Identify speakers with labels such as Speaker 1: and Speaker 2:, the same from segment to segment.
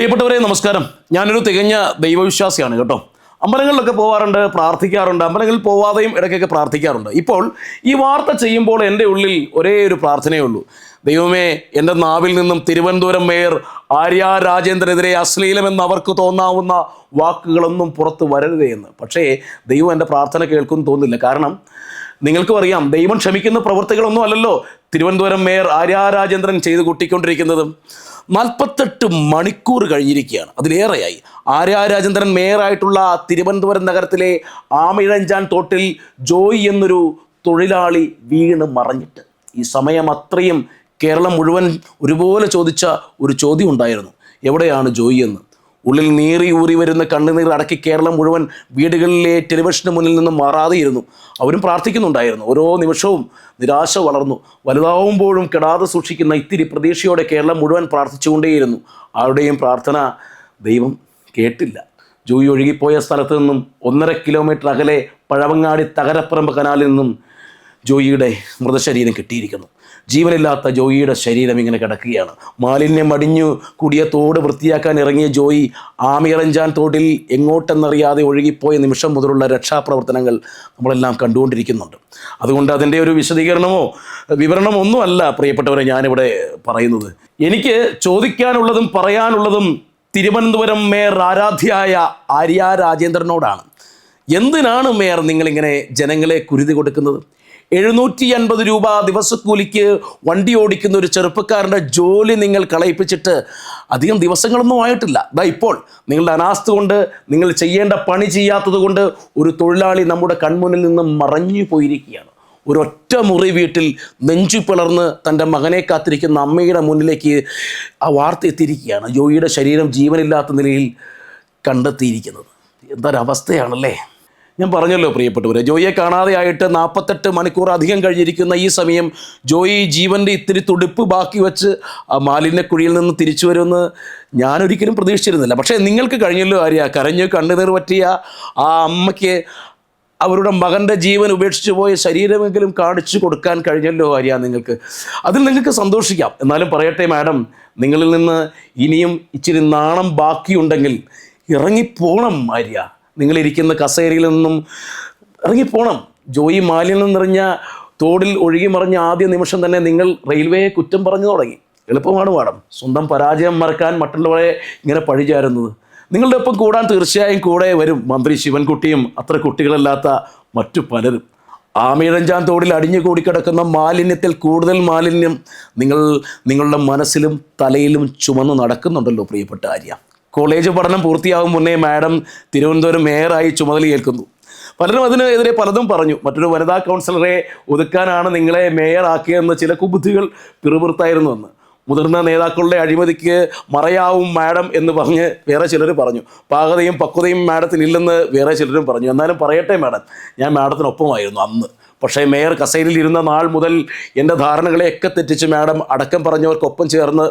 Speaker 1: പ്രിയപ്പെട്ടവരെ നമസ്കാരം. ഞാനൊരു തികഞ്ഞ ദൈവവിശ്വാസിയാണ് കേട്ടോ. അമ്പലങ്ങളിലൊക്കെ പോവാറുണ്ട് പ്രാർത്ഥിക്കാറുണ്ട് അമ്പലങ്ങളിൽ പോവാതെയും ഇടയ്ക്കൊക്കെ പ്രാർത്ഥിക്കാറുണ്ട്. ഇപ്പോൾ ഈ വാർത്ത ചെയ്യുമ്പോൾ എന്റെ ഉള്ളിൽ ഒരേ ഒരു പ്രാർത്ഥനയേ ഉള്ളൂ ദൈവമേ എന്റെ നാവിൽ നിന്നും തിരുവനന്തപുരം മേയർ ആര്യ രാജേന്ദ്രനെതിരെ അശ്ലീലമെന്ന് അവർക്ക് തോന്നാവുന്ന വാക്കുകളൊന്നും പുറത്ത് വരരുതേ എന്ന്. പക്ഷേ ദൈവം എന്റെ പ്രാർത്ഥന കേൾക്കും തോന്നില്ല കാരണം നിങ്ങൾക്കും അറിയാം ദൈവം ക്ഷമിക്കുന്ന പ്രവൃത്തികളൊന്നും അല്ലല്ലോ തിരുവനന്തപുരം മേയർ ആര്യ രാജേന്ദ്രൻ ചെയ്ത് കൂട്ടിക്കൊണ്ടിരിക്കുന്നത്. നാൽപ്പത്തെട്ട് മണിക്കൂർ കഴിഞ്ഞിരിക്കുകയാണ്. അതിലേറെയായി. ആര്യ രാജേന്ദ്രൻ മേയറായിട്ടുള്ള തിരുവനന്തപുരം നഗരത്തിലെ ആമിഴഞ്ചാൻ തോട്ടിൽ ജോയി എന്നൊരു തൊഴിലാളി വീണ് മറഞ്ഞിട്ട്. ഈ സമയം അത്രയും കേരളം മുഴുവൻ ഒരുപോലെ ചോദിച്ച ഒരു ചോദ്യം ഉണ്ടായിരുന്നു. എവിടെയാണ് ജോയി എന്ന്? ഉള്ളിൽ നീറി ഊറി വരുന്ന കണ്ണുനീർ അടക്കി കേരളം മുഴുവൻ വീടുകളിലെ ടെലിവിഷന് മുന്നിൽ നിന്നും മാറാതെയിരുന്നു. അവരും പ്രാർത്ഥിക്കുന്നുണ്ടായിരുന്നു. ഓരോ നിമിഷവും നിരാശ വളർന്നു. വലുതാവുമ്പോഴും കെടാതെ സൂക്ഷിക്കുന്ന ഇത്തിരി പ്രതീക്ഷയോടെ കേരളം മുഴുവൻ പ്രാർത്ഥിച്ചുകൊണ്ടേയിരുന്നു. ആരുടെയും പ്രാർത്ഥന ദൈവം കേട്ടില്ല. ജോയി ഒഴുകിപ്പോയ സ്ഥലത്ത് നിന്നും ഒന്നര കിലോമീറ്റർ അകലെ പഴവങ്ങാടി തകരപ്പറമ്പ് കനാലിൽ നിന്നും ജോയിയുടെ മൃതശരീരം കിട്ടിയിരിക്കുന്നു. ജീവനില്ലാത്ത ജോയിയുടെ ശരീരം ഇങ്ങനെ കിടക്കുകയാണ്. മാലിന്യം അടിഞ്ഞു കൂടിയ തോട് വൃത്തിയാക്കാൻ ഇറങ്ങിയ ജോയി ആമിയറഞ്ചാൻ തോട്ടിൽ എങ്ങോട്ടെന്നറിയാതെ ഒഴുകിപ്പോയ നിമിഷം മുതലുള്ള രക്ഷാപ്രവർത്തനങ്ങൾ നമ്മളെല്ലാം കണ്ടുകൊണ്ടിരിക്കുന്നുണ്ട്. അതുകൊണ്ട് അതിന്റെ ഒരു വിശദീകരണമോ വിവരണമോ ഒന്നുമല്ല പ്രിയപ്പെട്ടവരെ ഞാനിവിടെ പറയുന്നത്. എനിക്ക് ചോദിക്കാനുള്ളതും പറയാനുള്ളതും തിരുവനന്തപുരം മേയർ ആരാധ്യയായ ആര്യ രാജേന്ദ്രനോടാണ്. എന്തിനാണ് മേയർ നിങ്ങളിങ്ങനെ ജനങ്ങളെ കുരുതി കൊടുക്കുന്നത്? എഴുന്നൂറ്റി അൻപത് രൂപ ദിവസക്കൂലിക്ക് വണ്ടി ഓടിക്കുന്ന ഒരു ചെറുപ്പക്കാരന്റെ ജോലി നിങ്ങൾ കളയിപ്പിച്ചിട്ട് അധികം ദിവസങ്ങളൊന്നും ആയിട്ടില്ല. ഇതാ ഇപ്പോൾ നിങ്ങളുടെ അനാസ്ഥ കൊണ്ട് നിങ്ങൾ ചെയ്യേണ്ട പണി ചെയ്യാത്തത് കൊണ്ട് ഒരു തൊഴിലാളി നമ്മുടെ കൺമുന്നിൽ നിന്ന് മറഞ്ഞു പോയിരിക്കുകയാണ്. ഒരൊറ്റ മുറി വീട്ടിൽ നെഞ്ചു പിളർന്ന് തന്റെ മകനെ കാത്തിരിക്കുന്ന അമ്മയുടെ മുന്നിലേക്ക് ആ വാർത്ത എത്തിയിരിക്കുകയാണ്. ജോയിയുടെ ശരീരം ജീവനില്ലാത്ത നിലയിൽ കണ്ടെത്തിയിരിക്കുന്നത്. എന്തൊരവസ്ഥയാണല്ലേ ഞാൻ പറഞ്ഞല്ലോ പ്രിയപ്പെട്ടവരെ ജോയിയെ കാണാതെയായിട്ട് നാൽപ്പത്തെട്ട് മണിക്കൂർ അധികം കഴിഞ്ഞിരിക്കുന്ന ഈ സമയം ജോയി ജീവന്റെ ഇത്തിരി തുടിപ്പ് ബാക്കി വെച്ച് ആ മാലിന്യക്കുഴിയിൽ നിന്ന് തിരിച്ചു വരുമെന്ന് ഞാനൊരിക്കലും പ്രതീക്ഷിച്ചിരുന്നില്ല. പക്ഷേ നിങ്ങൾക്ക് കഴിഞ്ഞല്ലോ ആര്യ. കരഞ്ഞു കണ്ണുനീർ പറ്റിയ ആ അമ്മയ്ക്ക് അവരുടെ മകന്റെ ജീവൻ ഉപേക്ഷിച്ചു പോയ ശരീരമെങ്കിലും കാണിച്ചു കൊടുക്കാൻ കഴിഞ്ഞല്ലോ ആര്യ നിങ്ങൾക്ക്. അതിൽ നിങ്ങൾക്ക് സന്തോഷിക്കാം. എന്നാലും പറയട്ടെ മാഡം നിങ്ങളിൽ നിന്ന് ഇനിയും ഇച്ചിരി നാണം ബാക്കിയുണ്ടെങ്കിൽ ഇറങ്ങിപ്പോണം ആര്യ. നിങ്ങളിരിക്കുന്ന കസേരയിൽ നിന്നും ഇറങ്ങിപ്പോണം. ജോയി മാലിന്യം നിറഞ്ഞ തോടിൽ ഒഴുകി മറിഞ്ഞ ആദ്യ നിമിഷം തന്നെ നിങ്ങൾ റെയിൽവേയെ കുറ്റം പറഞ്ഞു തുടങ്ങി. എളുപ്പമാണ് മാഡം. സ്വന്തം പരാജയം മറക്കാൻ മറ്റുള്ളവരെ ഇങ്ങനെ പഴിചാരുന്നത്. നിങ്ങളുടെ ഒപ്പം കൂടാൻ തീർച്ചയായും കൂടെ വരും മന്ത്രി ശിവൻകുട്ടിയും അത്ര കുട്ടികളല്ലാത്ത മറ്റു പലരും. ആമിഴഞ്ചാൻ തോടിൽ അടിഞ്ഞു കൂടിക്കിടക്കുന്ന മാലിന്യത്തിൽ കൂടുതൽ മാലിന്യം നിങ്ങൾ നിങ്ങളുടെ മനസ്സിലും തലയിലും ചുമന്ന് നടക്കുന്നുണ്ടല്ലോ പ്രിയപ്പെട്ട ആര്യ. കോളേജ് പഠനം പൂർത്തിയാകും മുന്നേ മാഡം തിരുവനന്തപുരം മേയറായി ചുമതലയേൽക്കുന്നു പലരും അതിനെതിരെ പലതും പറഞ്ഞു. മറ്റൊരു വനിതാ കൗൺസിലറെ ഒതുക്കാനാണ് നിങ്ങളെ മേയറാക്കിയതെന്ന് ചില കുബുദ്ധികൾ പിറുപിറുത്തായിരുന്നു എന്ന് മുതിർന്ന നേതാക്കളുടെ അഴിമതിക്ക് മറയാവും മാഡം എന്ന് പറഞ്ഞ് വേറെ ചിലർ പറഞ്ഞു. പാകതയും പക്വതയും മാഡത്തിനില്ലെന്ന് വേറെ ചിലരും പറഞ്ഞു. എന്നാലും പറയട്ടെ മാഡം ഞാൻ മാഡത്തിനൊപ്പമായിരുന്നു അന്ന്. പക്ഷേ മേയർ കസേരയിൽ ഇരുന്ന നാൾ മുതൽ എന്റെ ധാരണകളെയൊക്കെ തെറ്റിച്ച് മാഡം അടക്കം പറഞ്ഞവർക്കൊപ്പം ചേർന്ന്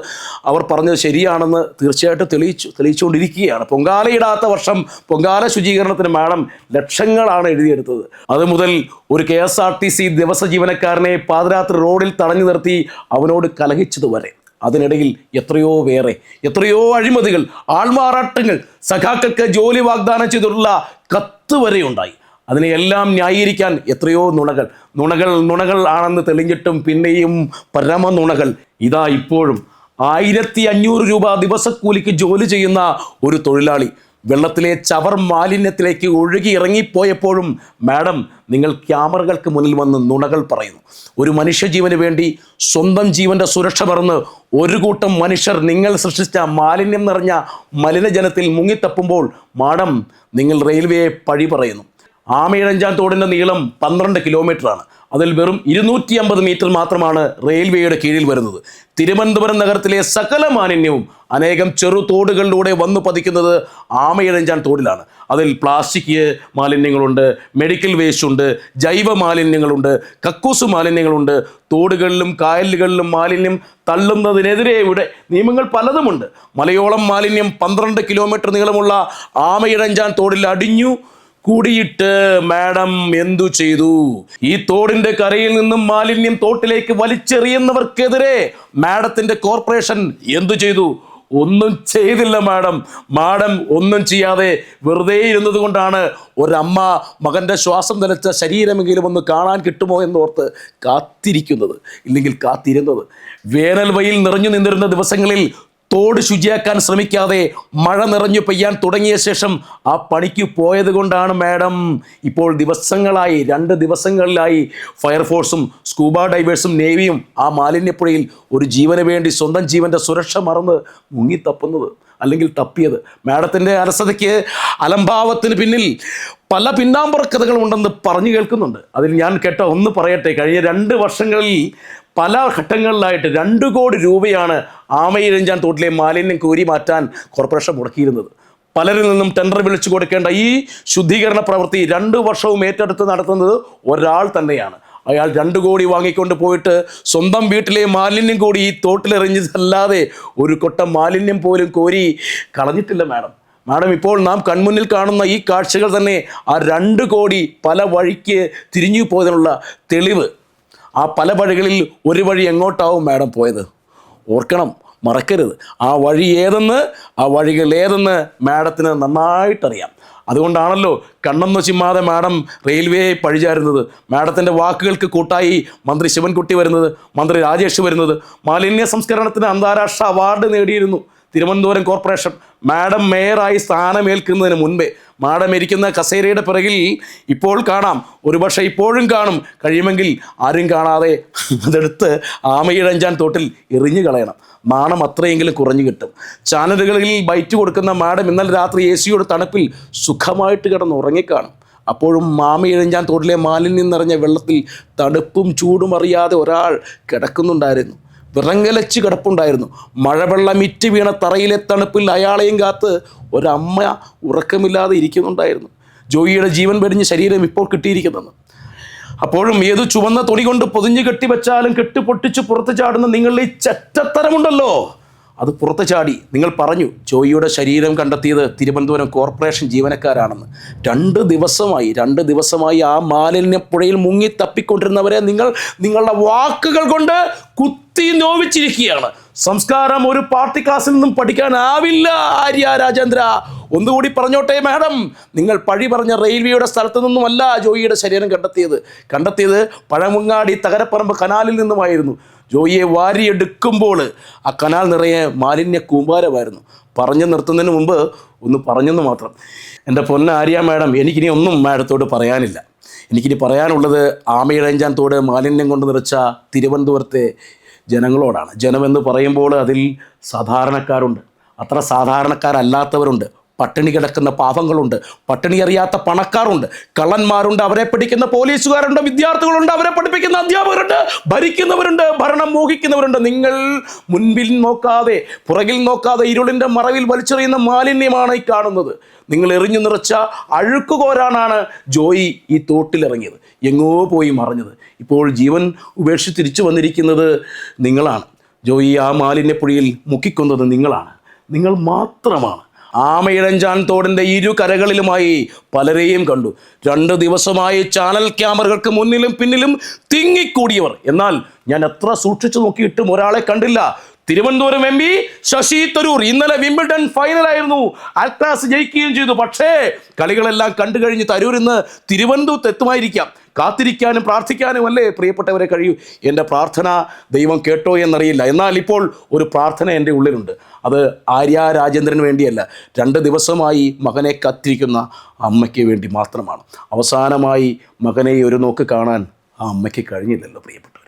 Speaker 1: അവർ പറഞ്ഞത് ശരിയാണെന്ന് തീർച്ചയായിട്ടും തെളിയിച്ചു തെളിയിച്ചുകൊണ്ടിരിക്കുകയാണ്. പൊങ്കാലയിടാത്ത വർഷം പൊങ്കാല ശുചീകരണത്തിന് മാഡം ലക്ഷങ്ങളാണ് എഴുതിയെടുത്തത്. അത് മുതൽ ഒരു K S R T C ദിവസ ജീവനക്കാരനെ പാതിരാത്രി റോഡിൽ തടഞ്ഞു നിർത്തി അവനോട് കലഹിച്ചതുവരെ. അതിനിടയിൽ എത്രയോ വേറെ എത്രയോ അഴിമതികൾ ആൾമാറാട്ടങ്ങൾ സഖാക്കൾക്ക് ജോലി വാഗ്ദാനം ചെയ്തിട്ടുള്ള കത്ത് വരെ ഉണ്ടായി. അതിനെയെല്ലാം ന്യായീകരിക്കാൻ എത്രയോ നുണകൾ. നുണകൾ നുണകൾ ആണെന്ന് തെളിഞ്ഞിട്ടും പിന്നെയും പരമ നുണകൾ ഇതാ ഇപ്പോഴും ആയിരത്തി അഞ്ഞൂറ് രൂപ ദിവസക്കൂലിക്ക് ജോലി ചെയ്യുന്ന ഒരു തൊഴിലാളി. വെള്ളത്തിലെ ചവർ മാലിന്യത്തിലേക്ക് ഒഴുകി ഇറങ്ങിപ്പോയപ്പോഴും മാഡം നിങ്ങൾ ക്യാമറകൾക്ക് മുന്നിൽ വന്ന് നുണകൾ പറയുന്നു. ഒരു മനുഷ്യജീവന് വേണ്ടി സ്വന്തം ജീവന്റെ സുരക്ഷ മറന്ന് ഒരു കൂട്ടം മനുഷ്യർ നിങ്ങൾ സൃഷ്ടിച്ച മാലിന്യം നിറഞ്ഞ മലിനജലത്തിൽ മുങ്ങിത്തപ്പുമ്പോൾ മാഡം നിങ്ങൾ റെയിൽവേയെ പഴി പറയുന്നു. ആമയിഴഞ്ചാൻ തോടിന്റെ നീളം പന്ത്രണ്ട് കിലോമീറ്ററാണ്. അതിൽ വെറും ഇരുന്നൂറ്റി അമ്പത് മീറ്റർ മാത്രമാണ് റെയിൽവേയുടെ കീഴിൽ വരുന്നത്. തിരുവനന്തപുരം നഗരത്തിലെ സകല മാലിന്യവും അനേകം ചെറു തോടുകളിലൂടെ വന്നു പതിക്കുന്നത് ആമയിഴഞ്ചാൻ തോടിലാണ്. അതിൽ പ്ലാസ്റ്റിക് മാലിന്യങ്ങളുണ്ട് മെഡിക്കൽ വേസ്റ്റ് ഉണ്ട് ജൈവ മാലിന്യങ്ങളുണ്ട് കക്കൂസ് മാലിന്യങ്ങളുണ്ട്. തോടുകളിലും കായലുകളിലും മാലിന്യം തള്ളുന്നതിനെതിരെ ഇവിടെ നിയമങ്ങൾ പലതുമുണ്ട്. മലയോളം മാലിന്യം പന്ത്രണ്ട് കിലോമീറ്റർ നീളമുള്ള ആമയിഴഞ്ചാൻ തോടിൽ അടിഞ്ഞു. കൂടിയിട്ട് മാഡം എന്തു ചെയ്തു? ഈ തോടിന്റെ കരയിൽ നിന്നും മാലിന്യം തോട്ടിലേക്ക് വലിച്ചെറിയുന്നവർക്കെതിരെ മാഡത്തിന്റെ കോർപ്പറേഷൻ എന്തു ചെയ്തു? ഒന്നും ചെയ്തില്ല മാഡം. മാഡം ഒന്നും ചെയ്യാതെ വെറുതെ ഇരുന്നത് കൊണ്ടാണ് ഒരമ്മ മകന്റെ ശ്വാസം നിലച്ച ശരീരമെങ്കിലും ഒന്ന് കാണാൻ കിട്ടുമോ എന്നോർത്ത് കാത്തിരിക്കുന്നത്. ഇല്ലെങ്കിൽ കാത്തിരുന്നത്. വേനൽ വയിൽ നിറഞ്ഞു നിന്നിരുന്ന ദിവസങ്ങളിൽ തോട് ശുചിയാക്കാൻ ശ്രമിക്കാതെ മഴ നിറഞ്ഞു പെയ്യാൻ തുടങ്ങിയ ശേഷം ആ പണിക്ക് പോയത് കൊണ്ടാണ് മാഡം. ഇപ്പോൾ ദിവസങ്ങളായി രണ്ട് ദിവസങ്ങളിലായി ഫയർഫോഴ്സും സ്കൂബ ഡൈവേഴ്സും നേവിയും ആ മാലിന്യപ്പുഴയിൽ ഒരു ജീവന് വേണ്ടി സ്വന്തം ജീവന്റെ സുരക്ഷ മറന്ന് മുങ്ങിത്തപ്പുന്നത് അല്ലെങ്കിൽ തപ്പിയത്. മാഡത്തിന്റെ അലസതയ്ക്ക് അലംഭാവത്തിന് പിന്നിൽ പല പിന്നാമ്പുറ കഥകളുണ്ടെന്ന് പറഞ്ഞു കേൾക്കുന്നുണ്ട്. അതിൽ ഞാൻ കേട്ട ഒന്ന് പറയട്ടെ കഴിഞ്ഞ രണ്ട് വർഷങ്ങളിൽ പല ഘട്ടങ്ങളിലായിട്ട് രണ്ട് കോടി രൂപയാണ് ആമയിരഞ്ചാൻ തോട്ടിലെ മാലിന്യം കോരി മാറ്റാൻ കോർപ്പറേഷൻ മുടക്കിയിരുന്നത്. പലരിൽ നിന്നും ടെൻഡർ വിളിച്ചു കൊടുക്കേണ്ട ഈ ശുദ്ധീകരണ പ്രവൃത്തി രണ്ട് വർഷവും ഏറ്റെടുത്ത് നടത്തുന്നത് ഒരാൾ തന്നെയാണ്. അയാൾ രണ്ട് കോടി വാങ്ങിക്കൊണ്ട് പോയിട്ട് സ്വന്തം വീട്ടിലെ മാലിന്യം കൂടി ഈ തോട്ടിലെറിഞ്ഞതല്ലാതെ ഒരു കൊട്ട മാലിന്യം പോലും കോരി കളഞ്ഞിട്ടില്ല മാഡം. മാഡം ഇപ്പോൾ നാം കൺമുന്നിൽ കാണുന്ന ഈ കാഴ്ചകൾ തന്നെ ആ രണ്ട് കോടി പല വഴിക്ക് തിരിഞ്ഞു പോയതിനുള്ള തെളിവ്. ആ പല വഴികളിൽ ഒരു വഴി എങ്ങോട്ടാവും മാഡം പോയത്? ഓർക്കണം മറക്കരുത്. ആ വഴി ഏതെന്ന് ആ വഴികൾ ഏതെന്ന് മാഡത്തിന് നന്നായിട്ടറിയാം. അതുകൊണ്ടാണല്ലോ കണ്ണം ചിമ്മാതെ മാഡം റെയിൽവേയെ പഴിചാരുന്നത് മാഡത്തിന്റെ വാക്കുകൾക്ക് കൂട്ടായി മന്ത്രി ശിവൻകുട്ടി വരുന്നത് മന്ത്രി രാജേഷ് വരുന്നത് മാലിന്യ സംസ്കരണത്തിന് അന്താരാഷ്ട്ര അവാർഡ് നേടിയിരുന്നു തിരുവനന്തപുരം കോർപ്പറേഷൻ. മാഡം മേയറായി സ്ഥാനമേൽക്കുന്നതിന് മുൻപേ മാഡം ഇരിക്കുന്ന കസേരയുടെ പിറകിൽ ഇപ്പോൾ കാണാം. ഒരുപക്ഷെ ഇപ്പോഴും കാണും. കഴിയുമെങ്കിൽ ആരും കാണാതെ അതെടുത്ത് ആമയിഴഞ്ചാൻ തോട്ടിൽ എറിഞ്ഞു കളയണം. മാണം അത്രയെങ്കിലും കുറഞ്ഞു കിട്ടും. ചാനലുകളിൽ ബൈറ്റ് കൊടുക്കുന്ന മാഡം ഇന്നലെ രാത്രി എ സിയുടെ തണുപ്പിൽ സുഖമായിട്ട് കിടന്ന് ഉറങ്ങിക്കാണും. അപ്പോഴും മാമയിഴഞ്ചാൻ തോട്ടിലെ മാലിന്യം നിറഞ്ഞ വെള്ളത്തിൽ തണുപ്പും ചൂടും അറിയാതെ ഒരാൾ കിടക്കുന്നുണ്ടായിരുന്നു. വിറങ്ങലച്ച് കിടപ്പുണ്ടായിരുന്നു. മഴവെള്ളം ഇറ്റ് വീണ തറയിലെ തണുപ്പിൽ അയാളെയും കാത്ത് ഒരമ്മ ഉറക്കമില്ലാതെ ഇരിക്കുന്നുണ്ടായിരുന്നു. ജോയിയുടെ ജീവൻ വെടിഞ്ഞ് ശരീരം ഇപ്പോൾ കിട്ടിയിരിക്കുന്നെന്ന് അപ്പോഴും ഏത് ചുവന്ന തുണി കൊണ്ട് പൊതിഞ്ഞു കെട്ടിവെച്ചാലും കെട്ടിപ്പൊട്ടിച്ച് പുറത്ത് ചാടുന്ന നിങ്ങളുടെ ഈ ചെറ്റത്തരമുണ്ടല്ലോ. അത് പുറത്ത് ചാടി നിങ്ങൾ പറഞ്ഞു ജോയിയുടെ ശരീരം കണ്ടെത്തിയത് തിരുവനന്തപുരം കോർപ്പറേഷൻ ജീവനക്കാരാണെന്ന്. രണ്ട് ദിവസമായി രണ്ട് ദിവസമായി ആ മാലിന്യപ്പുഴയിൽ മുങ്ങി തപ്പിക്കൊണ്ടിരുന്നവരെ നിങ്ങൾ നിങ്ങളുടെ വാക്കുകൾ കൊണ്ട് കുത്തി നോവിച്ചിരിക്കുകയാണ്. സംസ്കാരം ഒരു പാർട്ടി ക്ലാസ്സിൽ നിന്നും പഠിക്കാനാവില്ല ആര്യ രാജേന്ദ്ര. ഒന്നുകൂടി പറഞ്ഞോട്ടെ മാഡം. നിങ്ങൾ പഴി പറഞ്ഞ റെയിൽവേയുടെ സ്ഥലത്ത് നിന്നുമല്ല ജോയിയുടെ ശരീരം കണ്ടെത്തിയത്. കണ്ടെത്തിയത് പഴമുങ്ങാടി തകരപ്പറമ്പ് കനാലിൽ നിന്നുമായിരുന്നു. ജോയിയെ വാരിയെടുക്കുമ്പോൾ ആ കനാൽ നിറയെ മാലിന്യ കൂമ്പാരമായിരുന്നു. പറഞ്ഞു നിർത്തുന്നതിന് മുമ്പ് ഒന്ന് പറഞ്ഞെന്ന് മാത്രം. എന്റെ പൊന്ന ആര്യ മാഡം എനിക്കിനി ഒന്നും മാഡത്തോട് പറയാനില്ല. എനിക്കിനി പറയാനുള്ളത് ആമയിഴഞ്ചാൻ തോട് മാലിന്യം കൊണ്ട് നിറച്ച തിരുവനന്തപുരത്തെ ജനങ്ങളോടാണ്. ജനമെന്ന് പറയുമ്പോൾ അതിൽ സാധാരണക്കാരുണ്ട്. അത്ര സാധാരണക്കാരല്ലാത്തവരുണ്ട്. പട്ടിണി കിടക്കുന്ന പാവങ്ങളുണ്ട്. പട്ടിണി അറിയാത്ത പണക്കാരുണ്ട്. കള്ളന്മാരുണ്ട് അവരെ പിടിക്കുന്ന പോലീസുകാരുണ്ട് വിദ്യാർത്ഥികളുണ്ട് അവരെ പഠിപ്പിക്കുന്ന അധ്യാപകരുണ്ട് ഭരിക്കുന്നവരുണ്ട് ഭരണം മോഹിക്കുന്നവരുണ്ട്. നിങ്ങൾ മുൻപിൽ നോക്കാതെ പുറകിൽ നോക്കാതെ ഇരുളിന്റെ മറവിൽ വലിച്ചെറിയുന്ന മാലിന്യമാണ് ഈ കാണുന്നത്. നിങ്ങൾ എറിഞ്ഞു നിറച്ച അഴുക്കുകോരാനാണ് ജോയി ഈ തോട്ടിലിറങ്ങിയത്. എങ്ങോ പോയി മറഞ്ഞത്. ഇപ്പോൾ ജീവൻ ഉപേക്ഷിച്ച് തിരിച്ചു വന്നിരിക്കുന്നത് നിങ്ങളാണ്. ജോയി ആ മാലിന്യപ്പുഴയിൽ മുക്കിക്കൊന്നത് നിങ്ങളാണ്. നിങ്ങൾ മാത്രമാണ്. ആമയിഴഞ്ചാൻ തോടിന്റെ ഇരു കരകളിലുമായി പലരെയും കണ്ടു. രണ്ട് ദിവസമായി ചാനൽ ക്യാമറകൾക്ക് മുന്നിലും പിന്നിലും തിങ്ങിക്കൂടിയവർ. എന്നാൽ ഞാൻ എത്ര സൂക്ഷിച്ചു നോക്കിയിട്ടും ഒരാളെ കണ്ടില്ല. തിരുവനന്തപുരം എം പി ശശി തരൂർ ഇന്നലെ വിംബിൾഡൺ ഫൈനലായിരുന്നു അൽട്രാസ് ജയിക്കുകയും ചെയ്തു. പക്ഷേ കളികളെല്ലാം കണ്ടു കഴിഞ്ഞ് തരൂർ ഇന്ന് തിരുവനന്തപുരത്ത് എത്തുമായിരിക്കാം. കാത്തിരിക്കാനും പ്രാർത്ഥിക്കാനും അല്ലേ? പ്രിയപ്പെട്ടവരെ കഴിയൂ. എന്റെ പ്രാർത്ഥന ദൈവം കേട്ടോ എന്നറിയില്ല. എന്നാൽ ഇപ്പോൾ ഒരു പ്രാർത്ഥന എന്റെ ഉള്ളിലുണ്ട്. അത് ആര്യ രാജേന്ദ്രന് വേണ്ടിയല്ല. രണ്ട് ദിവസമായി മകനെ കത്തിരിക്കുന്ന അമ്മയ്ക്ക് വേണ്ടി മാത്രമാണ്. അവസാനമായി മകനെ ഒരു നോക്ക് കാണാൻ ആ അമ്മയ്ക്ക് കഴിഞ്ഞില്ലല്ലോ പ്രിയപ്പെട്ടവർ